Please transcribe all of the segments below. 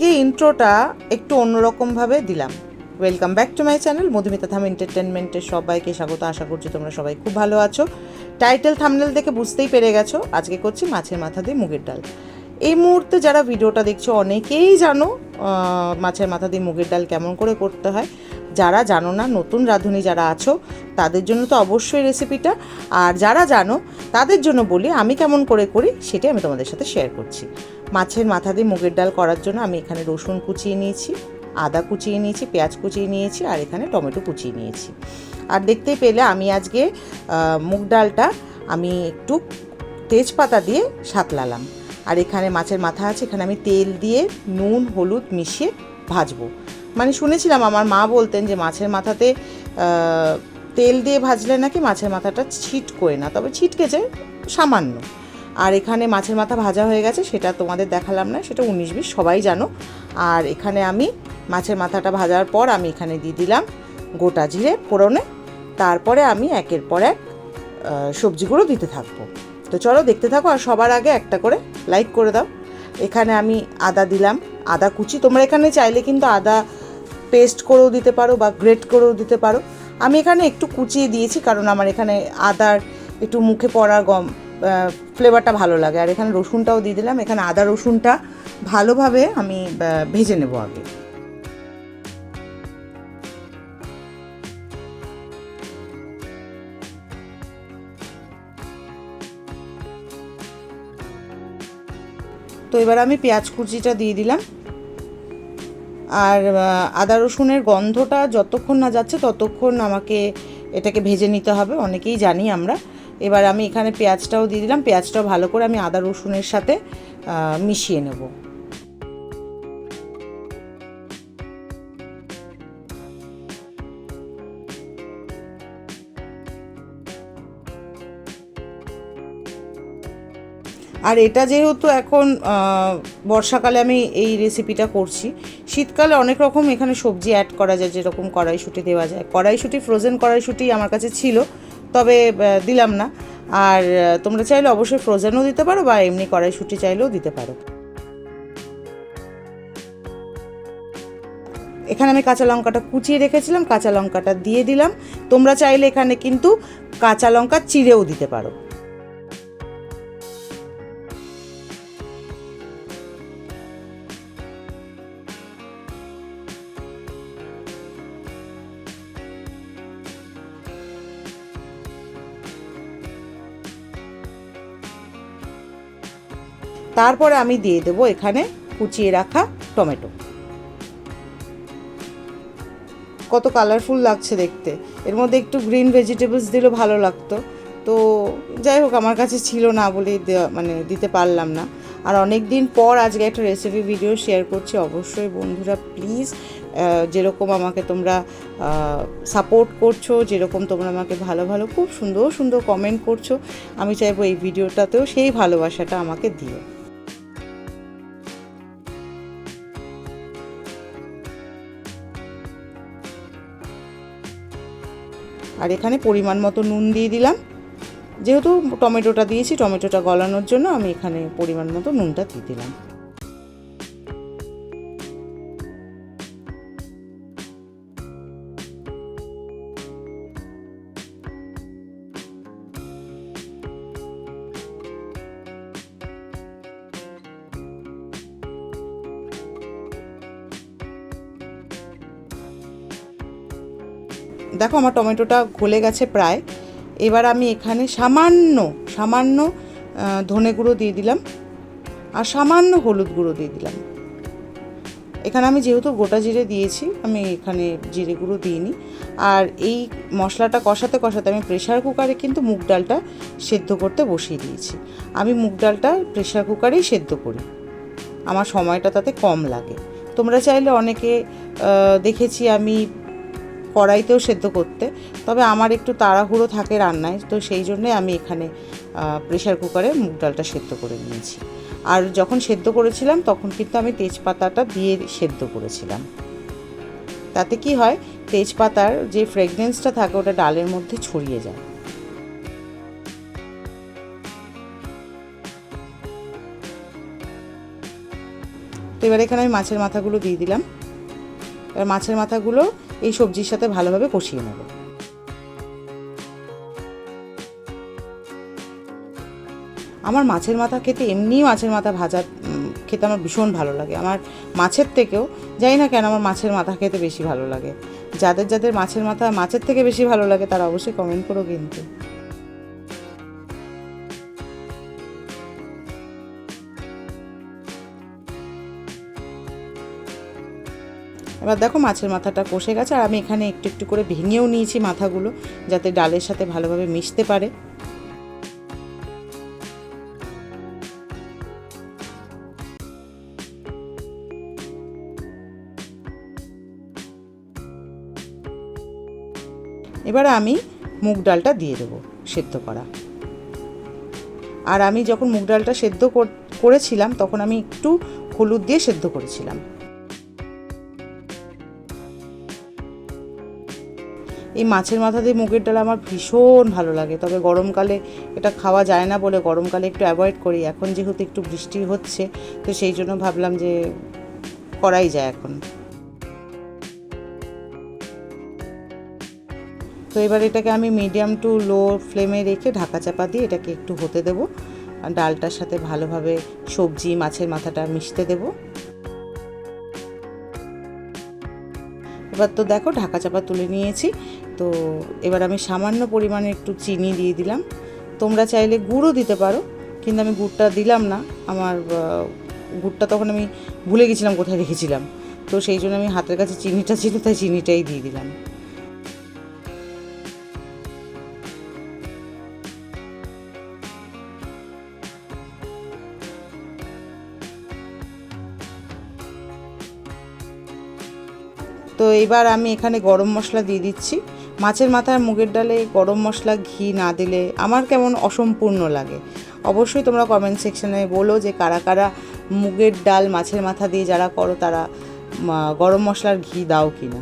আজকে ইন্ট্রোটা একটু অন্যরকমভাবে দিলাম। Welcome back to my channel Madhumita থাম এন্টারটেনমেন্টের সবাইকে স্বাগত। আশা করছি তোমরা সবাই খুব ভালো আছো। টাইটেল থামনেল দেখে বুঝতেই পেরে গেছো। আজকে করছি মাছের মাথা দিয়ে মুগের ডাল। এই মুহূর্তে যারা ভিডিওটা দেখছ, অনেকেই জানো মাছের মাথা দিয়ে মুগের ডাল কেমন করে করতে হয়। যারা জানো না, নতুন রাঁধুনি যারা আছো, তাদের জন্য তো অবশ্যই রেসিপিটা আর যারা জানো, তাদের জন্য বলি, আমি কেমন করে করি সেটাই আমি তোমাদের সাথে শেয়ার করছি। মাছের মাথা দিয়ে মুগের ডাল করার জন্য আমি এখানে রসুন কুচিয়ে নিয়েছি, আদা কুচিয়ে নিয়েছি, পেঁয়াজ কুচিয়ে নিয়েছি, আর এখানে টমেটো কুচিয়ে নিয়েছি। আর দেখতেই পেলে আমি আজকে মুগ ডালটা আমি একটু তেজপাতা দিয়ে সাতলালাম। আর এখানে মাছের মাথা আছে, এখানে আমি তেল দিয়ে নুন, হলুদ মিশিয়ে ভাজবো। মানে শুনেছিলাম আমার মা বলতেন যে মাছের মাথাতে তেল দিয়ে ভাজলে নাকি মাছের মাথাটা ছিটকোয় না, তবে ছিটকেছে সামান্য। আর এখানে মাছের মাথা ভাজা হয়ে গেছে, সেটা তোমাদের দেখালাম না, সেটা উনিশ বিশ, সবাই জানো। আর এখানে আমি মাছের মাথাটা ভাজার পর আমি এখানে দিয়ে দিলাম গোটা জিরে ফোড়নে, তারপরে আমি একের পর এক সবজিগুলো দিতে থাকব। তো চলো দেখতে থাকো আর সবার আগে একটা করে লাইক করে দাও। এখানে আমি আদা দিলাম, আদা কুচি, তোমরা এখানে চাইলে কিন্তু আদা পেস্ট করেও দিতে পারো বা গ্রেট করেও দিতে পারো। আমি এখানে একটু কুচিয়ে দিয়েছি কারণ আমার এখানে আদার একটু মুখে পড়ার গম ফ্লেভারটা ভালো লাগে। আর এখানে রসুনটাও দিয়ে দিলাম। এখানে আদা রসুনটা ভালোভাবে আমি ভেজে নেব আগে। তো এবার আমি পেঁয়াজ কুচিটা দিয়ে দিলাম। আর আদা রসুনের গন্ধটা যতক্ষণ না যাচ্ছে ততক্ষণ আমাকে এটাকে ভেজে নিতে হবে, অনেকেই জানি আমরা। এবার আমি এখানে পেঁয়াজটাও দিয়ে দিলাম, পেঁয়াজটাও ভালো করে আমি আদা রসুনের সাথে মিশিয়ে নেব। আর এটা যেহেতু এখন বর্ষাকালে আমি এই রেসিপিটা করছি শীতকালে অনেক রকম এখানে সবজি অ্যাড করা যায়, যেরকম কড়াইশুঁটি দেওয়া যায়। কড়াইশুঁটি ফ্রোজেন কড়াইশুঁটি আমার কাছে ছিল, তবে দিলাম না। আর তোমরা চাইলে অবশ্যই ফ্রোজেনও দিতে পারো বা এমনি কড়াইশুঁটি চাইলেও দিতে পারো। এখানে আমি কাঁচা লঙ্কাটা কুচিয়ে রেখেছিলাম, কাঁচা লঙ্কাটা দিয়ে দিলাম। তোমরা চাইলে এখানে কিন্তু কাঁচা লঙ্কা চিড়েও দিতে পারো। তারপরে আমি দিয়ে দেবো এখানে কুচিয়ে রাখা টমেটো। কত কালারফুল লাগছে দেখতে। এর মধ্যে একটু গ্রিন ভেজিটেবলস দিলেও ভালো লাগতো। তো যাই হোক, আমার কাছে ছিল না বলে মানে দিতে পারলাম না। আর অনেক দিন পর আজকে একটা রেসিপি ভিডিও শেয়ার করছি, অবশ্যই বন্ধুরা প্লিজ যেরকম আমাকে তোমরা সাপোর্ট করছ, যেরকম তোমরা আমাকে ভালো ভালো, খুব সুন্দর সুন্দর কমেন্ট করছ, আমি চাইব এই ভিডিওটাতেও সেই ভালোবাসাটা আমাকে দিও। আর এখানে পরিমাণ মতো নুন দিয়ে দিলাম। যেহেতু টমেটোটা দিয়েছি, টমেটোটা গলানোর জন্য আমি এখানে পরিমাণ মতো নুনটা দিয়ে দিলাম। দেখো আমার টমেটোটা গলে গেছে প্রায়। এবার আমি এখানে সামান্য সামান্য ধনে গুঁড়ো দিয়ে দিলাম আর সামান্য হলুদ গুঁড়ো দিয়ে দিলাম। এখানে আমি যেহেতু গোটা জিরে দিয়েছি, আমি এখানে জিরে গুঁড়ো দিইনি। আর এই মশলাটা কষাতে কষাতে আমি প্রেশার কুকারে কিন্তু মুগ ডালটা সেদ্ধ করতে বসিয়ে দিয়েছি। আমি মুগ ডালটা প্রেশার কুকারেই সেদ্ধ করি। আমার সময়টা তাতে কম লাগে। তোমরা চাইলে অনেকে দেখেছি আমি কড়াইতেও সেদ্ধ করতে। তবে আমার একটু তাড়াহুড়ো থাকে রান্নায়, তো সেই জন্যে আমি এখানে প্রেশার কুকারে মুগ ডালটা সেদ্ধ করে নিয়েছি। আর যখন সেদ্ধ করেছিলাম, তখন কিন্তু আমি তেজপাতাটা দিয়ে সেদ্ধ করেছিলাম। তাতে কি হয়, তেজপাতার যে ফ্রেগনেন্সটা থাকে, ওটা ডালের মধ্যে ছড়িয়ে যায়। তো এবার এখানে আমি মাছের মাথাগুলো দিয়ে দিলাম। এবার মাছের মাথাগুলো এই সবজির সাথে ভালোভাবে কষিয়ে নেব। আমার মাছের মাথা খেতে, এমনিই মাছের মাথা ভাজা খেতে আমার ভীষণ ভালো লাগে। আমার মাছের থেকেও, জানি না কেন আমার মাছের মাথা খেতে বেশি ভালো লাগে। যাদের যাদের মাছের মাথা মাছের থেকে বেশি ভালো লাগে, তারা অবশ্যই কমেন্ট করো কিন্তু। এবার দেখো মাছের মাথাটা কষে গেছে, আর আমি এখানে একটু একটু করে ভেঙেও নিয়েছি মাথাগুলো যাতে ডালের সাথে ভালোভাবে মিশতে পারে। এবার আমি মুগ ডালটা দিয়ে দেবো সেদ্ধ করা। আর আমি যখন মুগ ডালটা সেদ্ধ করেছিলাম, তখন আমি একটু হলুদ দিয়ে সেদ্ধ করেছিলাম। এই মাছের মাথা দিয়ে মুগের ডাল আমার ভীষণ ভালো লাগে। তবে গরমকালে এটা খাওয়া যায় না বলে গরমকালে একটু অ্যাভয়েড করি। এখন যেহেতু একটু বৃষ্টি হচ্ছে, তো সেই জন্য ভাবলাম যে করাই যায় এখন। তো এবার এটাকে আমি মিডিয়াম টু লো ফ্লেমে রেখে ঢাকা চাপা দিয়ে এটাকে একটু হতে দেবো। আর ডালটার সাথে ভালোভাবে সবজি, মাছের মাথাটা মিশতে দেবো। এবার তো দেখো ঢাকা চাপা তুলে নিয়েছি। তো এবার আমি সামান্য পরিমাণে একটু চিনি দিয়ে দিলাম। তোমরা চাইলে গুড়ও দিতে পারো, কিন্তু আমি গুড়টা দিলাম না। আমার গুড়টা তখন আমি ভুলে গেছিলাম কোথায় রেখেছিলাম। তো সেই জন্য আমি হাতের কাছে চিনিটা ছিল, তাই চিনিটাই দিয়ে দিলাম। তো এবার আমি এখানে গরম মশলা দিয়ে দিচ্ছি। মাছের মাথায় মুগের ডালে গরম মশলা, ঘি না দিলে আমার কেমন অসম্পূর্ণ লাগে। অবশ্যই তোমরা কমেন্ট সেকশনে বলো যে কারা কারা মুগের ডাল মাছের মাথা দিয়ে যারা করো তারা গরম মশলার ঘি দাও কি না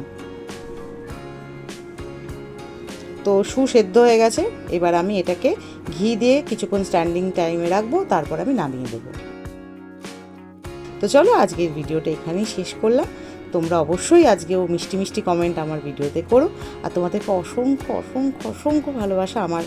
তো সুসেদ্ধ হয়ে গেছে। এবার আমি এটাকে ঘি দিয়ে কিছুক্ষণ স্ট্যান্ডিং টাইমে রাখব, তারপর আমি নামিয়ে দেবো। তো চলো আজকের ভিডিওটা এখানেই শেষ করলাম। তোমরা অবশ্যই আজকেও মিষ্টি মিষ্টি কমেন্ট আমার ভিডিওতে করো। আর তোমাদেরকে অসংখ্য অসংখ্য অসংখ্য ভালোবাসা আমার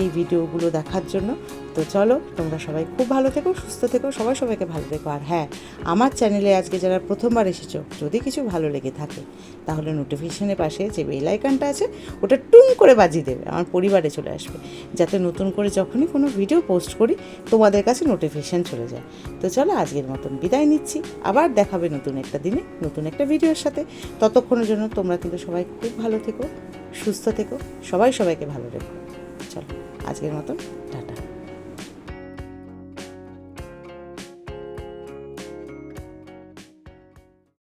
এই ভিডিওগুলো দেখার জন্য। তো চলো, তোমরা সবাই খুব ভালো থেকো, সুস্থ থেকো, সবাই সবাইকে ভালো থেকো। আর হ্যাঁ আমার চ্যানেলে আজকে যারা প্রথমবার এসেছ, যদি কিছু ভালো লেগে থাকে, তাহলে নোটিফিকেশনের পাশে যে বেল আইকনটা আছে, ওটা টুং করে বাজিয়ে দেবে, আমার পরিবারে চলে আসবে। যাতে নতুন করে যখনই কোনো ভিডিও পোস্ট করি, তোমাদের কাছে নোটিফিকেশান চলে যায়। তো চলো, আজকের মতন বিদায় নিচ্ছি। আবার দেখাবে নতুন একটা দিনে, নতুন একটা ভিডিওর সাথে। ততক্ষণের জন্য তোমরা কিন্তু সবাই খুব ভালো থেকো, সুস্থ থেকো, সবাই সবাইকে ভালো রেখো। চলো আজকের মতন টাটা।